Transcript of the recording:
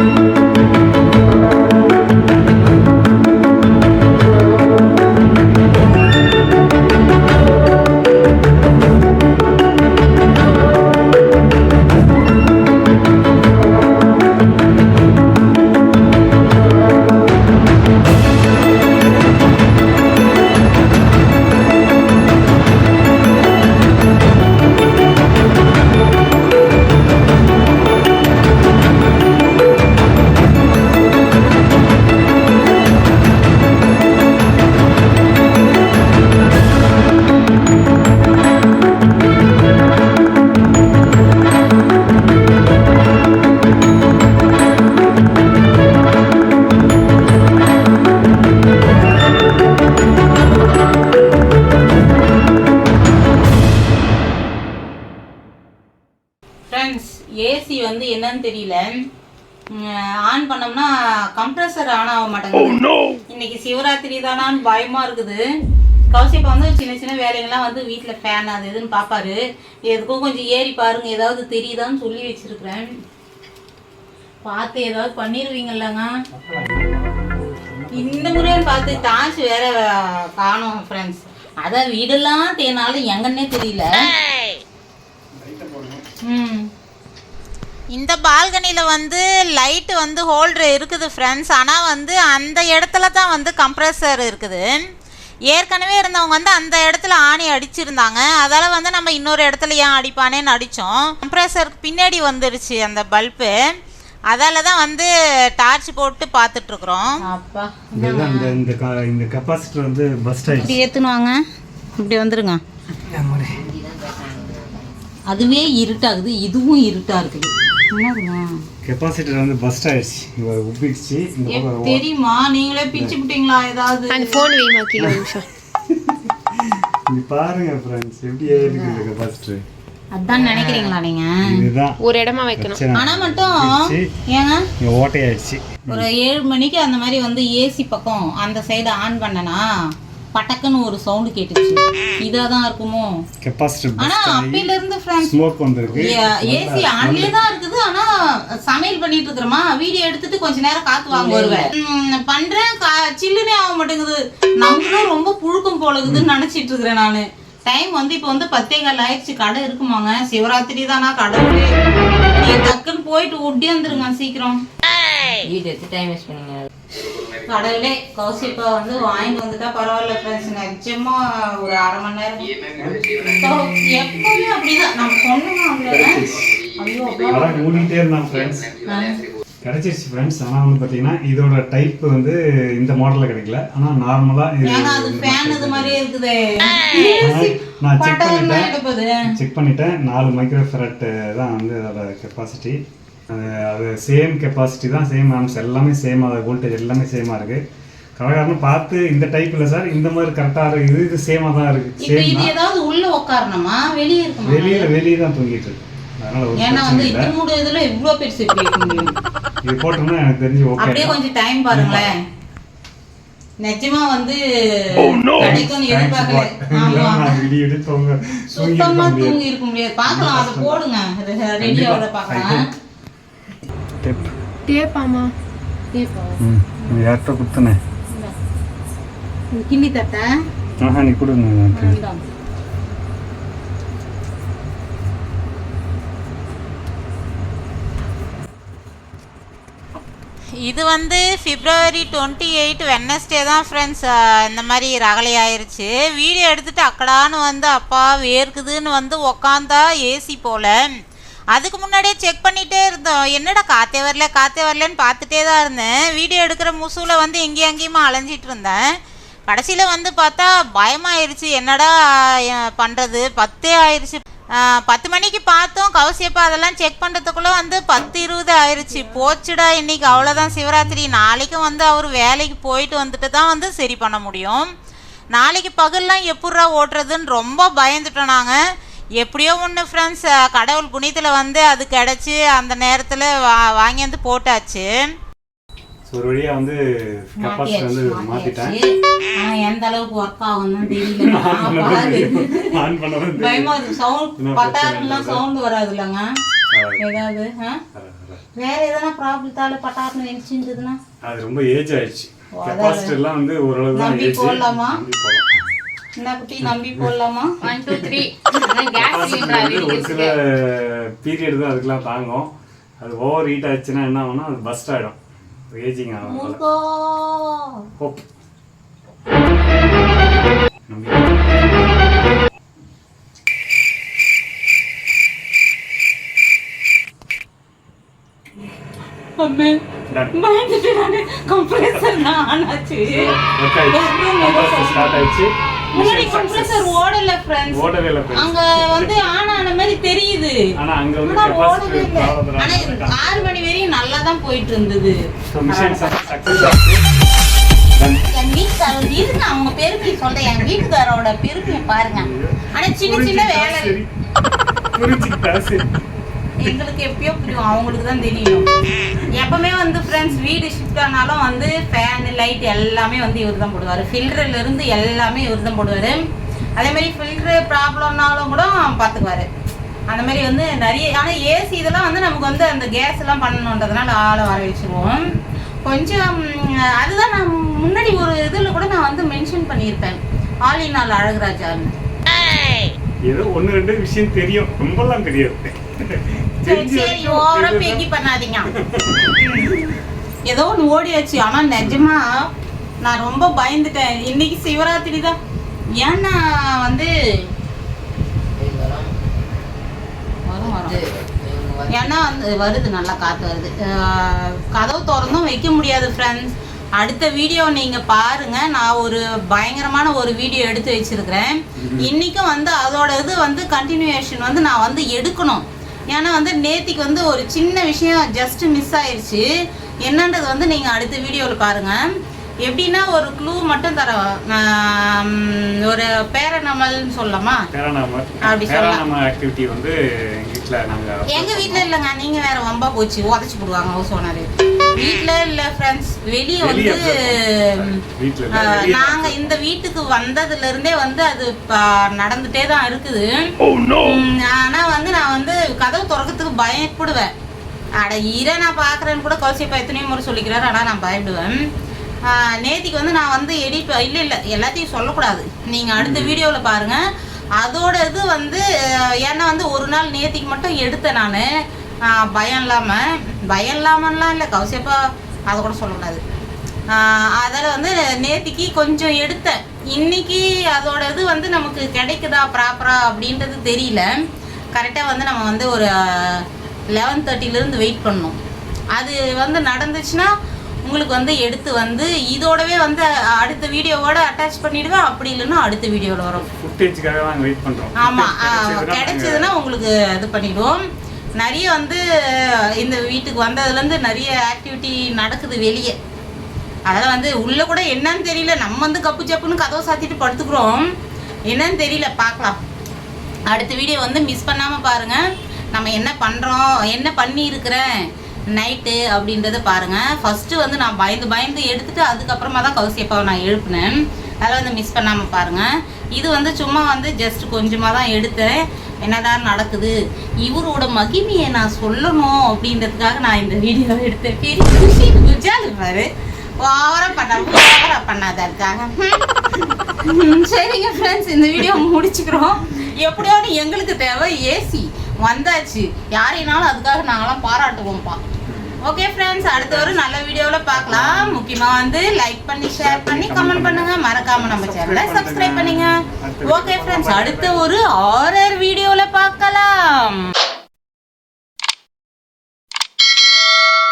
Friends வந்து என்னன்னு தெரியல. ஆன் பண்ணோம்னா கம்ப்ரஸர் ஆன் ஆக மாட்டேங்குது. இன்னைக்கு சிவராத்திரி தானான்னு பயமா இருக்குது. கௌசிப்பா வந்து சின்ன சின்ன வேலைகள்லாம் வந்து வீட்டில் ஃபேன் அது இதுன்னு பார்ப்பாரு எதுக்கும் கொஞ்சம் ஏறி பாருங்க ஏதாவது தெரியுதான்னு சொல்லி வச்சிருக்கிறேன். பார்த்து ஏதாவது பண்ணிடுவீங்கல்லங்க இந்த முறையும் பார்த்து டார்ச் வேற காணோம் ஃப்ரெண்ட்ஸ் அதான் வீடெல்லாம் தேனாலும் எங்கன்னே தெரியல. ம். இந்த பால்கனியில் வந்து லைட்டு வந்து ஹோல்டர் இருக்குது ஃப்ரெண்ட்ஸ் ஆனால் வந்து அந்த இடத்துல தான் வந்து கம்ப்ரஸர் இருக்குது. ஏற்கனவே இருந்தவங்க வந்து அந்த இடத்துல ஆணி அடிச்சிருந்தாங்க. அதால் வந்து நம்ம இன்னொரு இடத்துல ஏன் அடிப்பானேன்னு அடித்தோம் கம்ப்ரஸருக்கு பின்னாடி வந்துருச்சு அந்த பல்பு அதால தான் வந்து டார்ச் போட்டு பார்த்துட்ருக்குறோம். அப்பா. இதுதான் இந்த இந்த இந்த கெப்பாசிட்டர் வந்து பஸ்ட் ஆயிடுச்சு. இப்படி எடுத்துன்னு வாங்க இப்படி வந்துருங்க. அதுவே இருட்டாகுது. இதுவும் இருட்டா இருக்குது. கெப்பாசிட்டர் வந்து பஸ்ட் ஆயிடுச்சு. இவ உப்பிடுச்சு இந்த எப்- பக்கம் தெரியுமா? நீங்களே பிச்சு விட்டீங்களா? ஏதாவது? அந்த ஃபோன் வைமா கீழே ஒரு நிமிஷம். இது பாருங்க ஃப்ரெண்ட்ஸ் எப்படி இருக்கு இந்த கெப்பாசிட்டர் அதான் நினைக்கிறீங்களா நீங்க? இதுதான். ஒரு இடமா வைக்கணும். ஆனா மட்டும். ஏங்க? இங்க ஒரு ஏழு மணிக்கு அந்த மாதிரி வந்து ஏசி பக்கம் அந்த சைடு ஆன் பண்ணனா பட்டக்குன்னு ஒரு சவுண்டு கேட்டுச்சு. இதாதான் இருக்குமோ? கெப்பாசிட்டர் ஆனா அப்பையில இருந்து ஃப்ரெண்ட்ஸ் ஸ்மோக் வந்திருக்கு. ஏசி ஆன்லயே தான் இருக்குது ஆனா சமையல் பண்ணிட்டு இருக்கிறோமா? வீடியோ எடுத்துட்டு கொஞ்ச நேரம் காத்து வாங்க வருவேன். பண்றேன் கா- சில்லுனே ஆக மாட்டேங்குது. நமக்குலாம் ரொம்ப புழுக்கம் போலகுதுன்னு நினைச்சிட்டு இருக்கிறேன் நானு. டைம் வந்து இப்போ வந்து பத்தே கால் ஆயிடுச்சு. கடை இருக்குமாங்க. சிவராத்திரி தானா நீங்க டக்குன்னு போயிட்டு ஒட்டி வந்துருங்க சீக்கிரம். வீடு எடுத்து டைம் வேஸ்ட் பண்ணுங்க. கடவுளே கௌசிப்பா வந்து வாங்கிட்டு வந்துட்டா பரவாயில்ல ஃப்ரெண்ட்ஸ் நிஜமா ஒரு அரை மணி நேரம். எப்பவுமே அப்படிதான். நம்ம அப்பா. அதான் மூடிட்டே இருந்தான் ஃப்ரெண்ட்ஸ். கிடைச்சிருச்சு ஃப்ரெண்ட்ஸ் ஆனால் வந்து பார்த்தீங்கன்னா இதோட டைப் வந்து இந்த மாடலில் கிடைக்கல. ஆனால் நார்மலாக ஏங்க அது ஃபேன் இது மாதிரியே இருக்குதே. நான் செக் பண்ணிட்டேன். செக் பண்ணிட்டேன். நாலு மைக்ரோ ஃபெரட் தான் வந்து அதோட கெப்பாசிட்டி அது அது சேம் கெப்பாசிட்டி தான் சேம் ஆம்ஸ் எல்லாமே சேம் அது வோல்டேஜ் எல்லாமே சேமாக இருக்குது கலகாரன்னு பார்த்து இந்த டைப் இல்லை சார் இந்த மாதிரி கரெக்டாக இருக்குது இது இது சேமாக தான் இருக்குது சேம் இது ஏதாவது உள்ள உட்காரணுமா வெளியே இருக்குமா? வெளியில் வெளியே தான் தூங்கிட்டு இருக்கு. அதனால ஏன்னா வந்து இதுல இவ்ளோ பெருசு இது போட்டோம்னா எனக்கு தெரிஞ்சு ஓகே அப்படியே கொஞ்சம் டைம் பாருங்களேன். நிஜமா வந்து தூங்க சுத்தமா தூங்கி இருக்க முடியாது. பார்க்கலாம் அதை போடுங்க. ரெடியோட பார்க்கலாம் டெப் டேப்பாமா ம் இது யார்கிட்ட கொடுத்தனே கிள்ளி தட்ட ஆஹா நீ கொடுங்க இது வந்து பிப்ரவரி டுவெண்ட்டி எயிட் வெனஸ்டே தான் ஃப்ரெண்ட்ஸ் இந்த மாதிரி ரகலை ஆயிருச்சு. வீடியோ எடுத்துட்டு அக்கடான்னு வந்து அப்பா வேர்க்குதுன்னு வந்து உக்காந்தா ஏசி போல. அதுக்கு முன்னாடியே செக் பண்ணிகிட்டே இருந்தோம். என்னடா காத்தே வரல காத்தே வரலன்னு பார்த்துட்டே தான் இருந்தேன். வீடியோ எடுக்கிற முசுவில் வந்து எங்கேயும் அங்கேயுமா அலைஞ்சிட்டு இருந்தேன். கடைசியில் வந்து பார்த்தா பயமாயிருச்சு. என்னடா பண்ணுறது பத்தே ஆயிடுச்சு பத்து மணிக்கு பார்த்தோம். கவசியப்பா அதெல்லாம் செக் பண்ணுறதுக்குள்ளே வந்து பத்து இருபது ஆயிடுச்சு போச்சுடா இன்றைக்கி அவ்வளோதான் சிவராத்திரி. நாளைக்கும் வந்து அவர் வேலைக்கு போயிட்டு வந்துட்டு தான் வந்து சரி பண்ண முடியும். நாளைக்கு பகல்லாம் எப்பட்றா ஓட்டுறதுன்னு ரொம்ப பயந்துட்டோம் நாங்கள் எப்படியோ ஒன்று ஃப்ரெண்ட்ஸ் கடவுள் புனித்தில் வந்து அது கிடச்சி அந்த நேரத்தில் வா வாங்கியாந்து போட்டாச்சு. ஒரு வழியாக வந்து கெப்பாசிட்டி வந்து மாற்றிட்டேன் ஆனா எந்த அளவுக்கு ஒர்க் ஆகும்னு தெரியல ஆன் பண்ண வந்து பயமா இருக்கு. சவுண்ட் பத்தாயிரம்லாம் சவுண்ட் வராது. இல்லைங்க ஏதாவது ஆ? வேற எதனா ப்ராப்ளத்தால பட்டார்னு நினைச்சிருந்ததுன்னா? அது ரொம்ப ஏஜ் ஆயிடுச்சு. கெப்பாசிட்டி எல்லாம் வந்து ஓரளவு தான் ஏஜ் போடலாம். என்ன குட்டி நம்பி போடலாமா? ஒன் டூ த்ரீ கேஸ் ஒரு சில பீரியட் தான் அதுக்கெல்லாம் தாங்கும். அது ஓவர் ஹீட் ஆச்சுன்னா என்ன ஆகும்னா அது பஸ்ட் ஆகிடும் ஏஜிங் ஆகும் ஹோப் அம்மே பயந்துட்டு நானு. கம்ப்ரஸர் நான் ஆனாச்சு. ஸ்டார்ட் ஆயிடுச்சு. முன்னாடி கம்ப்ரஸர் ஓடல ஓடவே இல்லை. அங்க வந்து ஆன் ஆன மாதிரி தெரியுது. ஆனா அங்க வந்து ஆனா ஓடவே கெப்பாசிட்டி இல்லை ஆனா ஆறு மணி வரையும் நல்லா தான் போயிட்டு இருந்தது மிஷன் சக்சஸ். என் வீட்டுக்காரர் இருங்க அவங்க பெருமையை சொல்றேன். என் வீட்டுக்காரோட பெருமையை பாருங்க. ஆனா சின்ன சின்ன வேலை. சரி. புரிஞ்சுக்கிட்டா சரி. எங்களுக்கு எப்பயோ புரியும். அவங்களுக்கு தான் தெரியும். எப்பவுமே வந்து ஃப்ரெண்ட்ஸ் வீடு ஷிஃப்ட் ஆனாலும் வந்து ஃபேன் லைட் எல்லாமே வந்து இவர் தான் போடுவார். ஃபில்டர்ல இருந்து எல்லாமே இவர் தான் போடுவார். அதே மாதிரி ஃபில்டர் ப்ராப்ளம்னாலும் கூட பார்த்துக்குவாரு அந்த மாதிரி வந்து நிறைய ஆனால் ஏசி இதெல்லாம் வந்து நமக்கு வந்து அந்த கேஸ் எல்லாம் பண்ணணுன்றதுனால ஆளை வர வச்சுருவோம் கொஞ்சம் அதுதான் நான் முன்னாடி ஒரு இதில் கூட நான் வந்து மென்ஷன் பண்ணியிருப்பேன். ஆலினால் அழகுராஜான்னு. ஏதோ ஒன்று ரெண்டு விஷயம் தெரியும். ரொம்பலாம் தெரியாது. சரி தெரிஞ்ச சரி வரைக்கும் ஓவரா தெரிஞ்சது பேக்கி பண்ணாதீங்க. ஏதோ ஒன்று ஓடியாச்சு. ஆனா நிஜமா நான் ரொம்ப பயந்துட்டேன். இன்னைக்கு சிவராத்திரி தான். ஏன்னா வந்து வரும் வரும். ஏன்னா வந்து வருது நல்லா காத்து வருது. கதவு திறந்தும் வைக்க முடியாது ஃப்ரெண்ட்ஸ் அடுத்த வீடியோ நீங்க பாருங்க. நான் ஒரு பயங்கரமான ஒரு வீடியோ எடுத்து வச்சிருக்கிறேன். இன்னைக்கும் வந்து அதோட இது வந்து கண்டினியூஷன் வந்து நான் வந்து எடுக்கணும். ஏன்னா வந்து நேத்திக்கு வந்து ஒரு சின்ன விஷயம் ஜஸ்ட் மிஸ் ஆயிருச்சு. என்னன்றது வந்து நீங்க அடுத்த வீடியோவில் பாருங்க. எப்படின்னா ஒரு க்ளூ மட்டும் ஆம், ஒரு பேரனமல்னு சொல்லலாமா? அப்படி சொல்லலாம். ஆக்டிவிட்டி வந்து இல்லைங்க நீங்க வேற வம்பா போச்சு உதச்சு போடுவாங்க ஹவுஸ் ஓனர் வீட்ல இல்ல ஃப்ரெண்ட்ஸ் வெளியே வந்து நாங்க இந்த வீட்டுக்கு வந்ததுல இருந்தே வந்து அது நடந்துட்டே தான் இருக்குது. உம், ஆனா வந்து நான் வந்து கதவு திறக்கிறதுக்கு பயப்படுவேன். அட இர நான் பாக்குறேன்னு கூட கௌசியப்பா எத்தனையோ முறை சொல்லிக்கிறாரு ஆனா நான் பயப்படுவேன். நேத்திக்கு வந்து நான் வந்து எடிட் இல்ல இல்ல எல்லாத்தையும் சொல்லக்கூடாது. நீங்க அடுத்த வீடியோல பாருங்க. அதோட இது வந்து ஏன்னா வந்து ஒரு நாள் நேத்திக்கு மட்டும் எடுத்தேன் நான். பயம் இல்லாம பயம் இல்லாமலாம் இல்லை கௌசியப்பா அதை கூட சொல்லக்கூடாது அதில் வந்து நேத்திக்கு கொஞ்சம் எடுத்தேன். இன்னைக்கு அதோட இது வந்து நமக்கு கிடைக்குதா ப்ராப்பரா அப்படின்றது தெரியல. கரெக்டாக வந்து நம்ம வந்து ஒரு லெவன் தேர்ட்டிலேருந்து வெயிட் பண்ணணும். அது வந்து நடந்துச்சுன்னா உங்களுக்கு வந்து எடுத்து வந்து இதோடவே வந்து அடுத்த வீடியோவோட அட்டாச் பண்ணிடுவேன். அப்படி இல்லைன்னா அடுத்த வீடியோவில் வரும். ஃபுட்டேஜ்க்காக நாங்க வெயிட் பண்றோம். ஆமாம் கிடைச்சதுன்னா உங்களுக்கு இது பண்ணிடுவோம். நிறைய வந்து இந்த வீட்டுக்கு வந்ததுலேருந்து நிறைய ஆக்டிவிட்டி நடக்குது வெளியே. அதெல்லாம் வந்து உள்ளே கூட என்னன்னு தெரியல. நம்ம வந்து கப்பு சப்புன்னு கதவை சாத்திட்டு படுத்துக்கிறோம். என்னன்னு தெரியல பார்க்கலாம். அடுத்த வீடியோ வந்து மிஸ் பண்ணாமல் பாருங்க. நம்ம என்ன பண்ணுறோம் என்ன பண்ணியிருக்கிறேன் நைட்டு அப்படின்றத பாருங்க. ஃபஸ்ட்டு வந்து நான் பயந்து பயந்து எடுத்துட்டு அதுக்கப்புறமா தான் கௌசியப்பாவை நான் எழுப்பினேன். அதெல்லாம் வந்து மிஸ் பண்ணாமல் பாருங்க. இது வந்து சும்மா வந்து ஜஸ்ட் கொஞ்சமாக தான் எடுத்தேன். என்னதான் நடக்குது? இவரோட மகிமையை நான் சொல்லணும் அப்படின்றதுக்காக நான் இந்த வீடியோ எடுத்தேன். பெரிய குஷி. குஜால் இருப்பாரு ஓவரா பண்ண ஓவரா பண்ணாத இருக்காங்க. சரிங்க ஃப்ரெண்ட்ஸ் இந்த வீடியோ முடிச்சுக்கிறோம். எப்படியாவது எங்களுக்கு தேவை. ஏசி வந்தாச்சு. யாரையினாலும் அதுக்காக நாங்களாம் பாராட்டுவோம்ப்பா. ஓகே ஃப்ரெண்ட்ஸ் அடுத்த ஒரு நல்ல வீடியோவில் பார்க்கலாம். முக்கியமாக வந்து லைக் பண்ணி ஷேர் பண்ணி கமெண்ட் பண்ணுங்க. மறக்காம நம்ம சேனலை சப்ஸ்கிரைப் பண்ணுங்க. ஓகே ஃப்ரெண்ட்ஸ் அடுத்த ஒரு ஆரர் வீடியோவில் பார்க்கலாம்.